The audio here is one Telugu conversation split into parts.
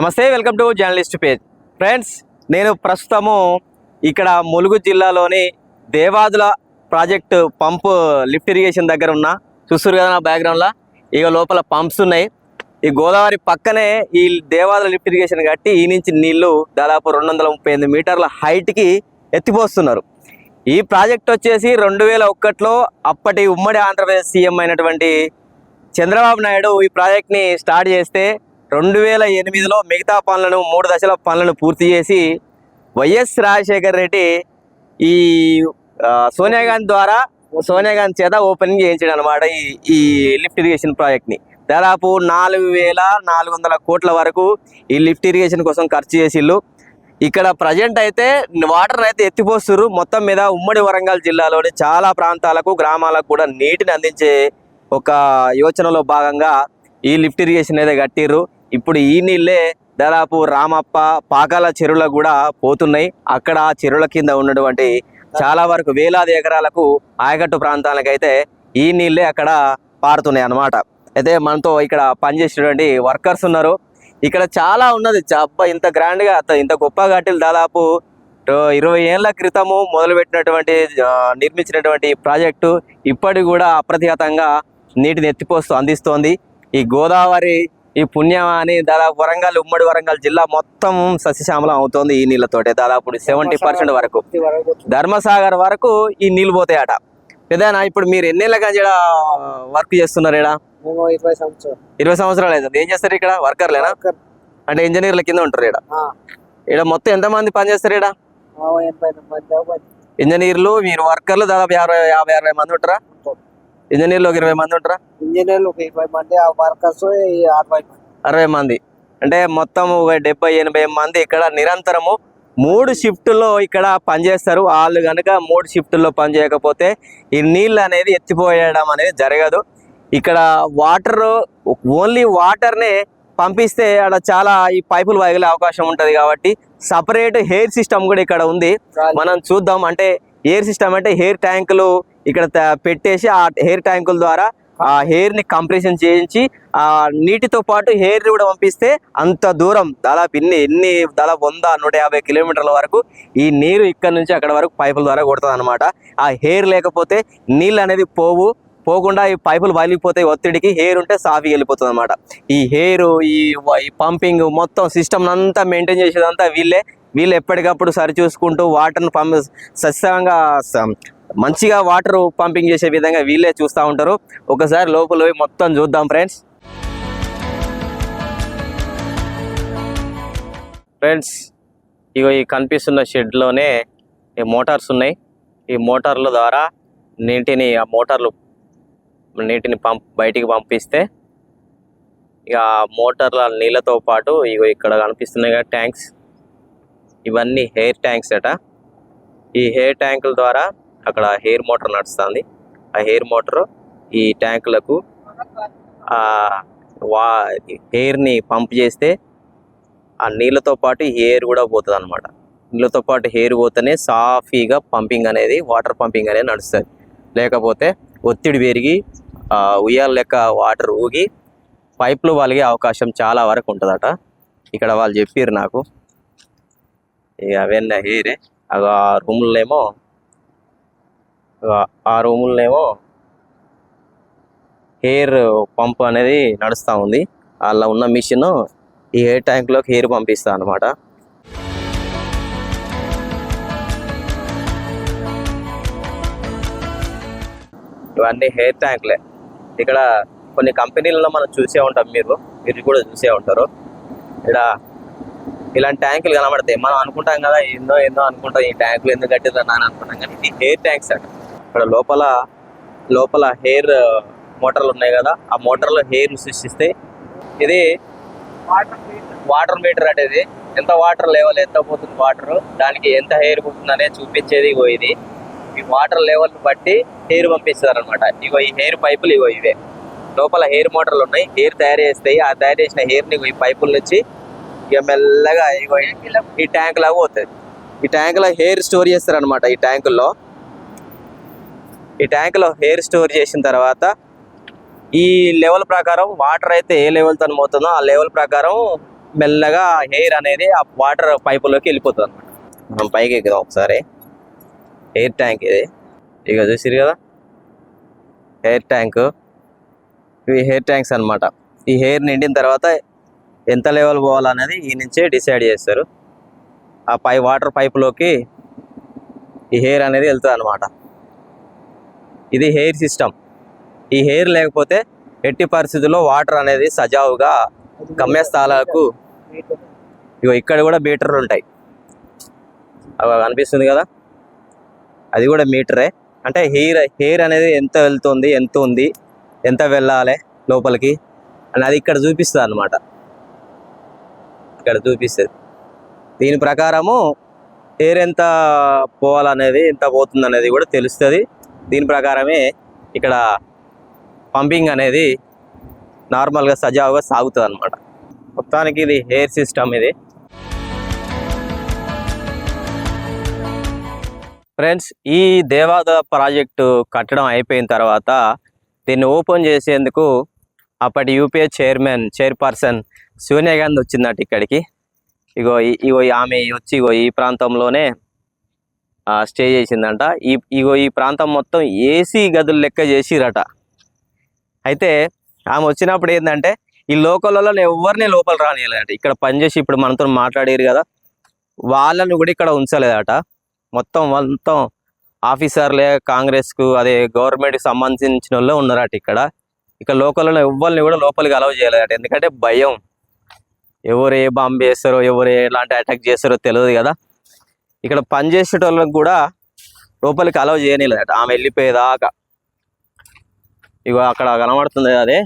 నమస్తే welcome to journalist page. Friends నేను ప్రస్తుతము ఇక్కడ ములుగు జిల్లాలోని Devadula project pump lift irrigation దగ్గర ఉన్నా. చూస్తారు కదా నా బ్యాక్గ్రౌండ్లో? ఇక లోపల పంప్స్ ఉన్నాయి. ఈ గోదావరి పక్కనే ఈ దేవాదుల లిఫ్ట్ ఇరిగేషన్ కట్టి ఈ నుంచి నీళ్ళు దాదాపు రెండు వందల ముప్పై ఎనిమిది మీటర్ల హైట్కి ఎత్తిపోస్తున్నారు. ఈ ప్రాజెక్ట్ వచ్చేసి రెండు వేల ఒక్కట్లో అప్పటి ఉమ్మడి ఆంధ్రప్రదేశ్ సీఎం అయినటువంటి చంద్రబాబు నాయుడు ఈ ప్రాజెక్ట్ని స్టార్ట్ చేస్తే రెండు వేల ఎనిమిదిలో మిగతా పనులను మూడు దశల పనులను పూర్తి చేసి వైఎస్ రాజశేఖర్ రెడ్డి ఈ సోనియా గాంధీ ద్వారా సోనియా గాంధీ చేత ఓపెనింగ్ చేయించాడు అనమాట ఈ ఈ లిఫ్ట్ ఇరిగేషన్ ప్రాజెక్ట్ని. దాదాపు నాలుగు వేల నాలుగు వందల కోట్ల వరకు ఈ లిఫ్ట్ ఇరిగేషన్ కోసం ఖర్చు చేసిళ్ళు. ఇక్కడ ప్రజెంట్ అయితే వాటర్ అయితే ఎత్తిపోస్తున్నారు మొత్తం మీద ఉమ్మడి వరంగల్ జిల్లాలోని చాలా ప్రాంతాలకు గ్రామాలకు కూడా నీటిని అందించే ఒక యోచనలో భాగంగా ఈ లిఫ్ట్ ఇరిగేషన్ అయితే కట్టిర్రు. ఇప్పుడు ఈ నీళ్ళే దాదాపు రామప్ప పాకాల చెరువులకు కూడా పోతున్నాయి. అక్కడ ఆ చెరువుల కింద ఉన్నటువంటి చాలా వరకు వేలాది ఎకరాలకు ఆయకట్టు ప్రాంతాలకైతే ఈ నీళ్ళే అక్కడ పారుతున్నాయి అన్నమాట. అయితే మనతో ఇక్కడ పనిచేసేటువంటి వర్కర్స్ ఉన్నారు. ఇక్కడ చాలా ఉన్నది. అబ్బా ఇంత గ్రాండ్గా ఇంత గొప్ప ఘాటీలు దాదాపు ఇరవై ఏళ్ళ క్రితము మొదలుపెట్టినటువంటి నిర్మించినటువంటి ప్రాజెక్టు ఇప్పటికి కూడా అప్రతిహతంగా నీటిని ఎత్తిపోస్తూ అందిస్తోంది. ఈ గోదావరి ఈ పుణ్యం అని దాదాపు వరంగల్ ఉమ్మడి వరంగల్ జిల్లా మొత్తం సస్యశ్యామలం అవుతోంది ఈ నీళ్ళతోటే. దాదాపు సెవెంటీ పర్సెంట్ వరకు. ధర్మసాగర్ వరకు ఈ నీళ్ళు పోతాయట. పెద్దనా ఇప్పుడు మీరు ఎన్నేళ్ళ కానీ వర్క్ చేస్తున్నారు ఇక్కడ ఇరవై సంవత్సరాలు. ఇరవై సంవత్సరాలు అవుతుంది. ఏం చేస్తారు ఇక్కడ? వర్కర్లేనా? అంటే ఇంజనీర్ల కింద ఉంటారు ఇక్కడ ఇక్కడ మొత్తం ఎంతమంది పని చేస్తారు ఇక్కడ మంది ఇంజనీర్లు మీరు వర్కర్లు దాదాపు యాభై యాభై అరవై మంది ఉంటారా? ఇంజనీర్లు ఒక ఇరవై మంది ఉంటారా? ఇంజనీర్లు ఒక ఇరవై మంది ఆ వర్కర్స్ అరవై మంది. అరవై మంది. అంటే మొత్తం ఒక డెబ్బై ఎనభై మంది ఇక్కడ నిరంతరము మూడు షిఫ్టుల్లో ఇక్కడ పనిచేస్తారు. వాళ్ళు కనుక మూడు షిఫ్టుల్లో పనిచేయకపోతే ఈ నీళ్ళు అనేది ఎత్తిపోయడం అనేది జరగదు. ఇక్కడ వాటర్ ఓన్లీ వాటర్నే పంపిస్తే అక్కడ చాలా ఈ పైపులు వదిలే అవకాశం ఉంటుంది కాబట్టి సపరేట్ హెయిర్ సిస్టమ్ కూడా ఇక్కడ ఉంది. మనం చూద్దాం. అంటే ఎయిర్ సిస్టమ్ అంటే హెయిర్ ట్యాంకులు ఇక్కడ త- పెట్టేసి ఆ హెయిర్ ట్యాంకుల ద్వారా ఆ హెయిర్ని కంప్రెషన్ చేయించి ఆ నీటితో పాటు హెయిర్ కూడా పంపిస్తే అంత దూరం దాదాపు ఇన్ని ఎన్ని దాదాపు వంద నూట యాభై కిలోమీటర్ల వరకు ఈ నీరు ఇక్కడ నుంచి అక్కడ వరకు పైపుల ద్వారా కొడుతుంది అనమాట ఆ హెయిర్ లేకపోతే నీళ్ళు అనేది పోవు పోకుండా ఈ పైపులు వలిగిపోతాయి ఒత్తిడికి హెయిర్ ఉంటే సాఫీ వెళ్ళిపోతుంది అనమాట ఈ హెయిర్ ఈ ఈ పంపింగ్ మొత్తం సిస్టమ్ అంతా మెయింటైన్ చేసేదంతా వీళ్ళే. వీళ్ళు ఎప్పటికప్పుడు సరి చూసుకుంటూ వాటర్ను పంప సస్యంగా మంచిగా వాటర్ పంపింగ్ చేసే విధంగా వీళ్ళే చూస్తూ ఉంటారు. ఒకసారి లోపల పోయి మొత్తం చూద్దాం ఫ్రెండ్స్ ఫ్రెండ్స్ ఇగో ఈ కనిపిస్తున్న షెడ్లోనే ఈ మోటార్స్ ఉన్నాయి. ఈ మోటార్ల ద్వారా నీటిని ఆ మోటార్లు నీటిని పంప్ బయటికి పంపిస్తే ఇక మోటార్ల నీళ్ళతో పాటు ఇగో ఇక్కడ కనిపిస్తున్నాయి కదా ట్యాంక్స్ ఇవన్నీ హెయిర్ ట్యాంక్స్ అట. ఈ హెయిర్ ట్యాంకుల ద్వారా అక్కడ హెయిర్ మోటార్ నడుస్తుంది. ఆ హెయిర్ మోటార్ ఈ ట్యాంకులకు వా హెయిర్ని పంప్ చేస్తే ఆ నీళ్ళతో పాటు హెయిర్ కూడా పోతుంది అనమాట నీళ్ళతో పాటు హెయిర్ పోతేనే సాఫీగా పంపింగ్ అనేది వాటర్ పంపింగ్ అనేది నడుస్తుంది. లేకపోతే ఒత్తిడి పెరిగి ఉయ్యాల లెక్క వాటర్ ఊగి పైప్లు వలిగే అవకాశం చాలా వరకు ఉంటుందట. ఇక్కడ వాళ్ళు చెప్పారు నాకు. ఇక అవన్నీ హెయిరే అగ ఆ రూములనేమో ఆ రూములనేమో హెయిర్ పంప్ అనేది నడుస్తూ ఉంది. అలా ఉన్న మిషన్ ఈ హెయిర్ ట్యాంక్లోకి హెయిర్ పంపిస్తా అనమాట ఇవన్నీ హెయిర్ ట్యాంక్లే. ఇక్కడ కొన్ని కంపెనీలలో మనం చూసే ఉంటాం మీరు. మీరు కూడా చూసే ఉంటారు. ఇక్కడ ఇలాంటి ట్యాంకులు కనబడతాయి. మనం అనుకుంటాం కదా ఏందో ఏందో అనుకుంటాం ఈ ట్యాంకులు ఎందుకు కట్టిందని అని అనుకుంటాం కానీ ఇది హెయిర్ ట్యాంక్స్ అంట. ఇక్కడ లోపల లోపల హెయిర్ మోటార్లు ఉన్నాయి కదా ఆ మోటార్లో హెయిర్ సృష్టిస్తే ఇది వాటర్ మీటర్ అంటే ఇది. ఎంత వాటర్ లెవెల్ ఎంత పోతుంది వాటర్ దానికి ఎంత హెయిర్ పోతుంది అనేది చూపించేది ఇగో ఇది. ఈ వాటర్ లెవెల్ బట్టి హెయిర్ పంపిస్తారు అనమాట ఇగో ఈ హెయిర్ పైపులు ఇగో ఇవే. లోపల హెయిర్ మోటార్లు ఉన్నాయి హెయిర్ తయారు చేస్తాయి. ఆ తయారు చేసిన హెయిర్ని ఈ పైపుల నుంచి ఇక మెల్లగా ఇగో ఈ- ట్యాంక్ లాగా పోతుంది. ఈ ట్యాంక్లో హెయిర్ స్టోర్ చేస్తారు అనమాట ఈ ట్యాంకుల్లో ఈ ట్యాంక్లో హెయిర్ స్టోర్ చేసిన తర్వాత ఈ లెవెల్ ప్రకారం వాటర్ అయితే ఏ లెవెల్తో పోతుందో ఆ లెవెల్ ప్రకారం మెల్లగా హెయిర్ అనేది ఆ వాటర్ పైపులోకి వెళ్ళిపోతుంది అనమాట మనం పైకి ఎక్కుదాం ఒకసారి. హెయిర్ ట్యాంక్ ఇది. ఇక చూసిరు కదా? హెయిర్ ట్యాంక్ ఇవి హెయిర్ ట్యాంక్స్ అనమాట ఈ హెయిర్ నిండిన తర్వాత ఎంత లెవెల్ పోవాలనేది ఈ నుంచే డిసైడ్ చేస్తారు. ఆ పై వాటర్ పైప్లోకి ఈ హెయిర్ అనేది వెళ్తుంది అనమాట ఇది హెయిర్ సిస్టమ్ ఈ హెయిర్ లేకపోతే ఎట్టి పరిస్థితుల్లో వాటర్ అనేది సజావుగా గమ్యస్థానాలకు ఇగో ఇక్కడ కూడా మీటర్లు ఉంటాయి. అవి అనిపిస్తుంది కదా? అది కూడా మీటరే అంటే హెయిర్ హెయిర్ అనేది ఎంత వెళ్తుంది ఎంత ఉంది ఎంత వెళ్ళాలి లోపలికి అని అది ఇక్కడ చూపిస్తుంది అనమాట ఇక్కడ చూపిస్తుంది దీని ప్రకారము హెయిర్ ఎంత పోవాలనేది ఎంత పోతుంది అనేది కూడా తెలుస్తుంది. దీని ప్రకారమే ఇక్కడ పంపింగ్ అనేది నార్మల్గా సజావుగా సాగుతుంది అనమాట మొత్తానికి ఇది హెయిర్ సిస్టమ్ ఇది. ఫ్రెండ్స్ ఈ దేవాద ప్రాజెక్టు కట్టడం అయిపోయిన తర్వాత దీన్ని ఓపెన్ చేసేందుకు అప్పటి UPA chairman chairperson Sonia Gandhi వచ్చిందట ఇక్కడికి. ఇగో ఈ- ఇగో ఆమె వచ్చి ఇగో ఈ ప్రాంతంలోనే స్టే చేసిందంట. ఈ ఇగో ఈ ప్రాంతం మొత్తం ఏసీ గదులు లెక్క చేసిరట. అయితే ఆమె వచ్చినప్పుడు ఏంటంటే ఈ లోకల్లో ఎవరిని లోపల రానియలేదట. ఇక్కడ పనిచేసి ఇప్పుడు మనతో మాట్లాడారు కదా వాళ్ళని కూడా ఇక్కడ ఉంచలేదట. మొత్తం మొత్తం ఆఫీసర్లే కాంగ్రెస్కు అదే గవర్నమెంట్కి సంబంధించిన వాళ్ళే ఉన్నారట ఇక్కడ. ఇక లోకల్లో ఎవరిని కూడా లోపలికి అలౌ చేయలేదు ఎందుకంటే భయం. ఎవరు ఏ బాంబు వేస్తారో ఎవరు ఎలాంటి అటాక్ చేస్తారో తెలియదు కదా. ఇక్కడ పనిచేసేటోళ్ళకి కూడా లోపలికి అలౌ చేయనిలేదట ఆమె వెళ్ళిపోయేదాకా. ఇగో అక్కడ కనబడుతుంది అదే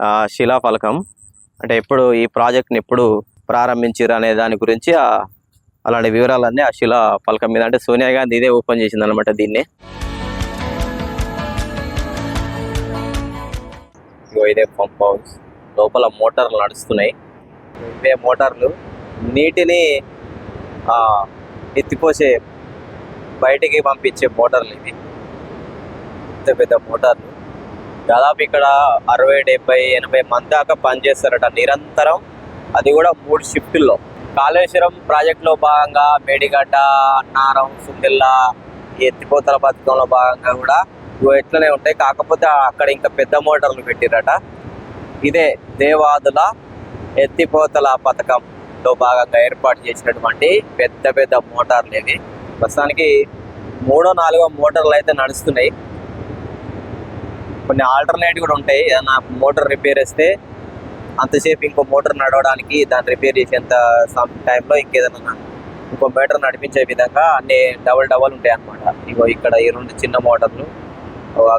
ఆ, శిలాఫలకం అంటే ఎప్పుడు ఈ ప్రాజెక్ట్ని ఎప్పుడు ప్రారంభించారు అనే దాని గురించి అలాంటి వివరాలన్నీ ఆ శిలా ఫలకం మీద. అంటే సోనియా గాంధీ ఇదే ఓపెన్ చేసింది అనమాట దీన్ని. ఇగో ఇదే పంప్ హౌస్ లోపల మోటార్లు నడుస్తున్నాయి. ఇవే మోటార్లు నీటిని ఎత్తిపోసే బయటికి పంపించే మోటార్లు ఇవి. పెద్ద పెద్ద మోటార్లు. దాదాపు ఇక్కడ అరవై డెబ్బై ఎనభై మంది దాకా పనిచేస్తారట నిరంతరం. అది కూడా మూడు షిఫ్టుల్లో. కాళేశ్వరం ప్రాజెక్టులో భాగంగా మేడిగడ్డ అన్నారం సుందిల్లా ఎత్తిపోతల పథకంలో భాగంగా కూడా ఇట్లనే ఎట్లనే ఉంటాయి. కాకపోతే అక్కడ ఇంకా పెద్ద మోటార్లు పెట్టిరట ఇదే దేవాదుల ఎత్తిపోతల పథకంలో భాగంగా ఏర్పాటు చేసినటువంటి పెద్ద పెద్ద మోటార్లు ఇవి. ప్రస్తుతానికి మూడో నాలుగో మోటార్లు అయితే నడుస్తున్నాయి. కొన్ని ఆల్టర్నేట్ కూడా ఉంటాయి. ఏదైనా మోటార్ రిపేర్ వస్తే అంతసేపు ఇంకో మోటార్ నడవడానికి దాన్ని రిపేర్ చేసేంత సమ్ టైంలో ఇంకేదైనా ఇంకో మోటార్ నడిపించే విధంగా అన్ని డబల్ డబల్ ఉంటాయి అనమాట ఇగో ఇక్కడ ఈ రెండు చిన్న మోటార్లు.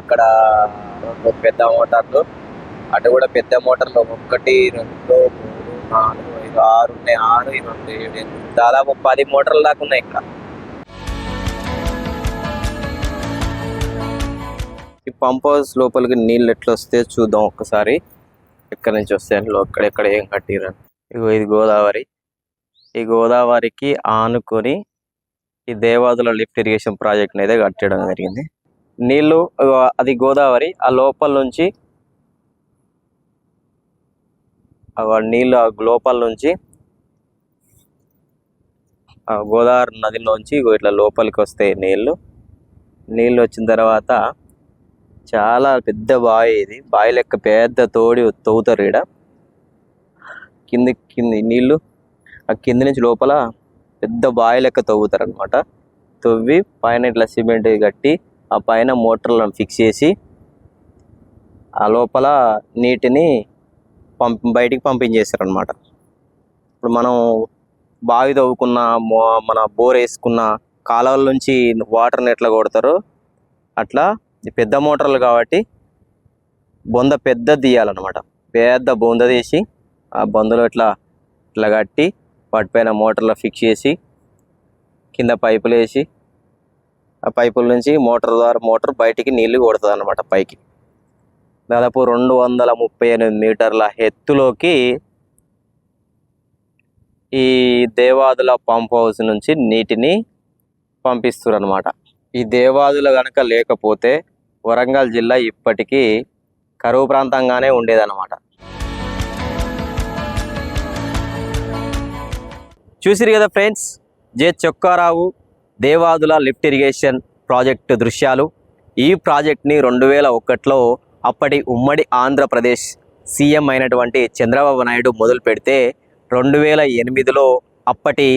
అక్కడ రెండు పెద్ద మోటార్లు అటు కూడా పెద్ద మోటార్లు ఒకటి రెండు మూడు నాలుగు ఐదు ఆరు ఉన్నాయి. ఆరు రెండు ఏడు ఎనిమిది. దాదాపు పది మోటార్ల దాకా ఉన్నాయి ఇక్కడ ఈ పంప్ హౌస్ లోపలికి నీళ్ళు ఎట్లా వస్తే చూద్దాం ఒక్కసారి ఎక్కడి నుంచి వస్తాయని ఎక్కడెక్కడ ఏం కట్టిరని ఇగో ఇది గోదావరి. ఈ గోదావరికి ఆనుకొని ఈ దేవాదుల లిఫ్ట్ ఇరిగేషన్ ప్రాజెక్ట్ అయితే కట్టడం జరిగింది. నీళ్ళు అది గోదావరి ఆ లోపల నుంచి నీళ్ళు ఆ లోపల నుంచి ఆ గోదావరి నదిలోంచి నుంచి ఇట్లా లోపలికి వస్తాయి నీళ్ళు. నీళ్ళు వచ్చిన తర్వాత చాలా పెద్ద బావి ఇది. బావి లెక్క పెద్ద తోడి తవ్వుతారు ఈడ. కింది కింది నీళ్ళు ఆ కింది నుంచి లోపల పెద్ద బావి లెక్క తవ్వుతారు అనమాట తవ్వి పైన ఇట్లా సిమెంట్ కట్టి ఆ పైన మోటార్లను ఫిక్స్ చేసి ఆ లోపల నీటిని పంప్ బయటికి పంపించేస్తారు ఇప్పుడు మనం బావి తవ్వుకున్న మో- మన బోర్ వేసుకున్న కాలువల నుంచి వాటర్ని ఎట్లా కొడతారో అట్లా పెద్ద మోటార్లు కాబట్టి బొంద పెద్ద తీయాలన్నమాట. పెద్ద బొంద తీసి ఆ బొందలో ఇట్లా ఇట్లా కట్టి వాటిపైన మోటార్లు ఫిక్స్ చేసి కింద పైపులు వేసి ఆ పైపుల నుంచి మోటార్ ద్వారా మోటార్ బయటికి నీళ్ళు కొడుతుంది అనమాట పైకి. దాదాపు రెండు వందల ముప్పై ఎనిమిది మీటర్ల ఎత్తులోకి ఈ దేవాదుల పంప్ హౌస్ నుంచి నీటిని పంపిస్తురనమాట ఈ దేవాదులు కనుక లేకపోతే వరంగల్ జిల్లా ఇప్పటికీ కరువు ప్రాంతంగానే ఉండేదన్నమాట. చూసిరు కదా friends J Chokkarao Devadula lift irrigation project దృశ్యాలు. ఈ ప్రాజెక్ట్ని రెండు వేల ఒకటిలో అప్పటి ఉమ్మడి ఆంధ్రప్రదేశ్ సీఎం అయినటువంటి చంద్రబాబు నాయుడు మొదలు పెడితే రెండు వేల ఎనిమిదిలో అప్పటి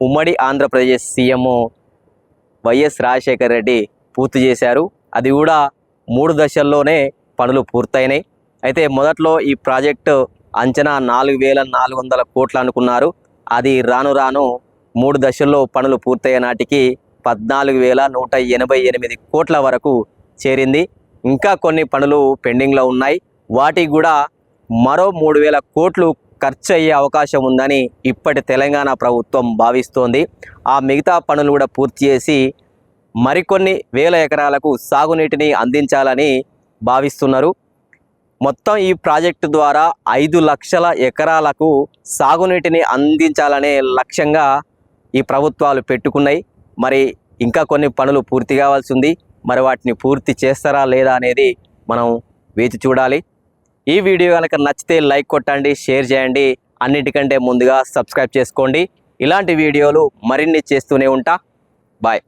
ఉమ్మడి ఆంధ్రప్రదేశ్ సీఎం వైఎస్ రాజశేఖర రెడ్డి పూర్తి చేశారు. అది కూడా మూడు దశల్లోనే పనులు పూర్తయినాయి. అయితే మొదట్లో ఈ ప్రాజెక్టు అంచనా నాలుగు వేల నాలుగు వందల కోట్లు అనుకున్నారు. అది రాను రాను మూడు దశల్లో పనులు పూర్తయ్యే నాటికి పద్నాలుగు వేల నూట ఎనభై ఎనిమిది కోట్ల వరకు చేరింది. ఇంకా కొన్ని పనులు పెండింగ్లో ఉన్నాయి. వాటికి కూడా మరో మూడు వేల కోట్లు ఖర్చు అయ్యే అవకాశం ఉందని ఇప్పటి తెలంగాణ ప్రభుత్వం భావిస్తోంది. ఆ మిగతా పనులు కూడా పూర్తి చేసి మరికొన్ని వేల ఎకరాలకు సాగునీటిని అందించాలని భావిస్తున్నారు. మొత్తం ఈ ప్రాజెక్టు ద్వారా ఐదు లక్షల ఎకరాలకు సాగునీటిని అందించాలనే లక్ష్యంగా ఈ ప్రభుత్వాలు పెట్టుకున్నాయి. మరి ఇంకా కొన్ని పనులు పూర్తి కావాల్సి ఉంది. మరి వాటిని పూర్తి చేస్తారా లేదా అనేది మనం వేచి చూడాలి. ఈ వీడియో కనుక నచ్చితే లైక్ కొట్టండి షేర్ చేయండి. అన్నిటికంటే ముందుగా సబ్స్క్రైబ్ చేసుకోండి. ఇలాంటి వీడియోలు మరిన్ని చేస్తూనే ఉంటా. బాయ్.